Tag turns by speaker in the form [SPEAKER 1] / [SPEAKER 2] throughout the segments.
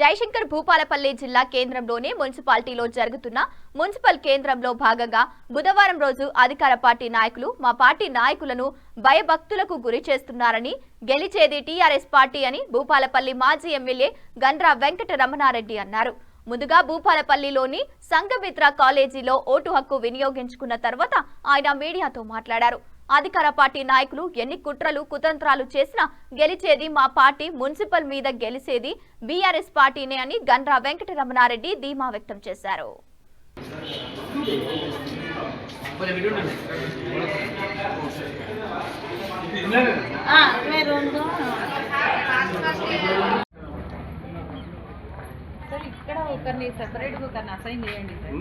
[SPEAKER 1] జయశంకర్ భూపాలపల్లి జిల్లా కేంద్రంలోని మున్సిపాలిటీలో జరుగుతున్న మున్సిపల్ కేంద్రంలో భాగంగా బుధవారం రోజు అధికార పార్టీ నాయకులు మా పార్టీ నాయకులను భయభక్తులకు గురి చేస్తున్నారని గెలిచేది టీఆర్ఎస్ పార్టీ అని భూపాలపల్లి మాజీ ఎమ్మెల్యే గండ్రా వెంకట రమణారెడ్డి అన్నారు. ముందుగా భూపాలపల్లిలోని సంఘమిత్ర కాలేజీలో ఓటు హక్కు వినియోగించుకున్న తర్వాత ఆయన మీడియాతో మాట్లాడారు. అధికార పార్టీ నాయకులు ఎన్ని కుట్రలు కుతంత్రాలు చేసినా గెలిచేది మా పార్టీ మున్సిపల్ మీద గెలిచేది బీఆర్ఎస్ పార్టీనే అని గండ్రా వెంకటరమణారెడ్డి ధీమా వ్యక్తం చేశారు.
[SPEAKER 2] ఇక్కడ ఒకరిని సెపరేట్గా ఒకరిని అసైన్ చేయండి సార్.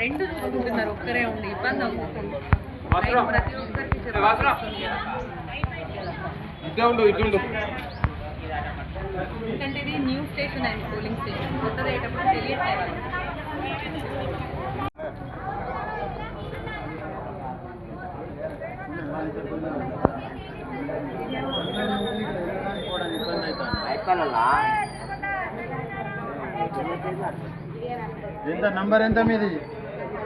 [SPEAKER 2] రెండు చూసుకుంటున్నారు ఒక్కరే ఉండి ఇబ్బంది అవుతుంది ప్రతి ఒక్కరికి ఎందుకంటే ఇది న్యూ స్టేషన్ అయింది పోలింగ్ స్టేషన్. కొత్తది అయ్యేటప్పుడు తెలియట్లేదు వాళ్ళకి.
[SPEAKER 3] ఎంత నంబర్ ఎంత మీది?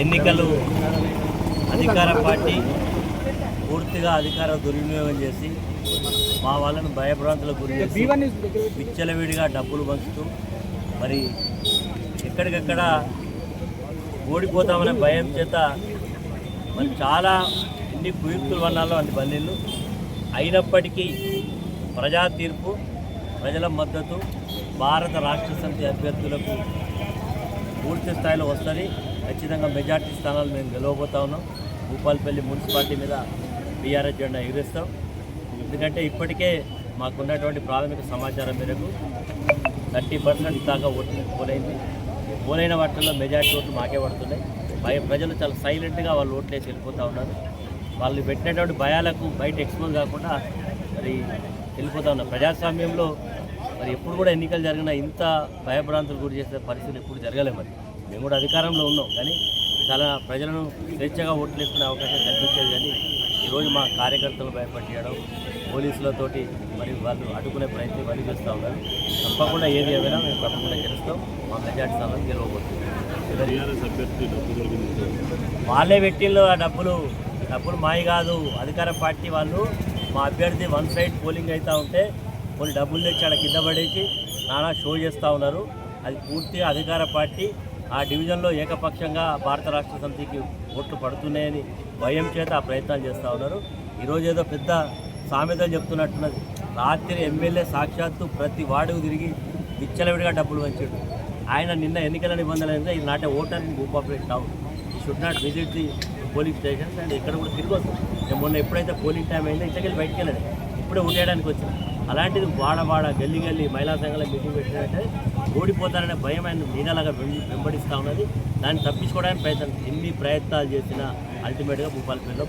[SPEAKER 4] ఎన్నికలు అధికార పార్టీ పూర్తిగా అధికార దుర్వినియోగం చేసి మా వాళ్ళను భయభ్రాంతులకు గురి చేసి విచ్చలవిడిగా డబ్బులు పంచుతూ మరి ఎక్కడికక్కడ ఓడిపోతామనే భయం చేత మరి చాలా ఎన్ని కుయుక్తులు వన్నాలో అన్ని బందీలు అయినప్పటికీ ప్రజా తీర్పు ప్రజల మద్దతు భారత రాష్ట్ర సమితి అభ్యర్థులకు పూర్తి స్థాయిలో వస్తుంది. ఖచ్చితంగా మెజార్టీ స్థానాలు మేము గెలవబోతా ఉన్నాం. భూపాలపల్లి మున్సిపాలిటీ మీద బీఆర్ఎస్ జెండా ఎగురిస్తాం. ఎందుకంటే ఇప్పటికే మాకున్నటువంటి ప్రాథమిక సమాచారం మేరకు థర్టీ పర్సెంట్ దాకా ఓట్లు పోలైంది. పోలైన వాటిల్లో మెజార్టీ ఓట్లు మాకే పడుతున్నాయి. భయ ప్రజలు చాలా సైలెంట్గా వాళ్ళు ఓట్లేసి వెళ్ళిపోతూ ఉన్నారు. వాళ్ళు పెట్టినటువంటి భయాలకు బయట ఎక్స్పోజ్ కాకుండా మరి వెళ్ళిపోతూ ఉన్నారు. ప్రజాస్వామ్యంలో మరి ఎప్పుడు కూడా ఎన్నికలు జరిగినా ఇంత భయభ్రాంతులు గురి చేసే పరిస్థితి ఎప్పుడు జరగలేదు మరి. మేము కూడా అధికారంలో ఉన్నాం కానీ చాలా ప్రజలను స్వేచ్ఛగా ఓట్లు వేసుకునే అవకాశం కల్పించేది కానీ ఈరోజు మా కార్యకర్తలు భయపట్టియడం పోలీసులతోటి మరి వాళ్ళు అడ్డుకునే ప్రయత్నం పని చేస్తూ ఉన్నారు. తప్పకుండా ఏది ఏమైనా మేము తప్పకుండా గెలుస్తాం మా మెజార్టీ స్థానం గెలవబోతుంది వాళ్ళే పెట్టిల్లో ఆ డబ్బులు. డబ్బులు మాయి కాదు. అధికార పార్టీ వాళ్ళు మా అభ్యర్థి వన్ సైడ్ పోలింగ్ అవుతూ ఉంటే కొన్ని డబ్బులు తెచ్చి ఆడ కింద పడేసి నానా షో చేస్తూ ఉన్నారు. అది పూర్తిగా అధికార పార్టీ ఆ డివిజన్లో ఏకపక్షంగా భారత రాష్ట్ర సమితికి ఓట్లు పడుతున్నాయని భయం చేత ఆ ప్రయత్నాలు చేస్తూ ఉన్నారు. ఈరోజు ఏదో పెద్ద సామెతలు చెప్తున్నట్టున్నది. రాత్రి ఎమ్మెల్యే సాక్షాత్తు ప్రతి వార్డుకు తిరిగి విచ్చలవిడిగా డబ్బులు వంచాడు ఆయన నిన్న ఎన్నికల నిబంధనలు అయితే ఈ నాటే ఓటర్ ఇన్ కోఆపరేట్ టౌన్ ఈ should not visit the polling stations and ఇక్కడ కూడా తిరిగి వస్తుంది మొన్న ఎప్పుడైతే పోలింగ్ టైం అయిందో ఇంతకెళ్ళి బయటికి వెళ్ళాడు ఇప్పుడే ఉండేయడానికి వచ్చింది అలాంటిది వాడవాడ గల్లి గల్లి మహిళా సంఘాల మీటింగ్ పెట్టినట్టే ఓడిపోతారనే భయం ఆయన నీడలాగా వెంబడిస్తూ ఉన్నది. దాన్ని తప్పించుకోవడానికి ప్రయత్నం ఎన్ని ప్రయత్నాలు చేసినా అల్టిమేట్గా భూపాలపల్లిలో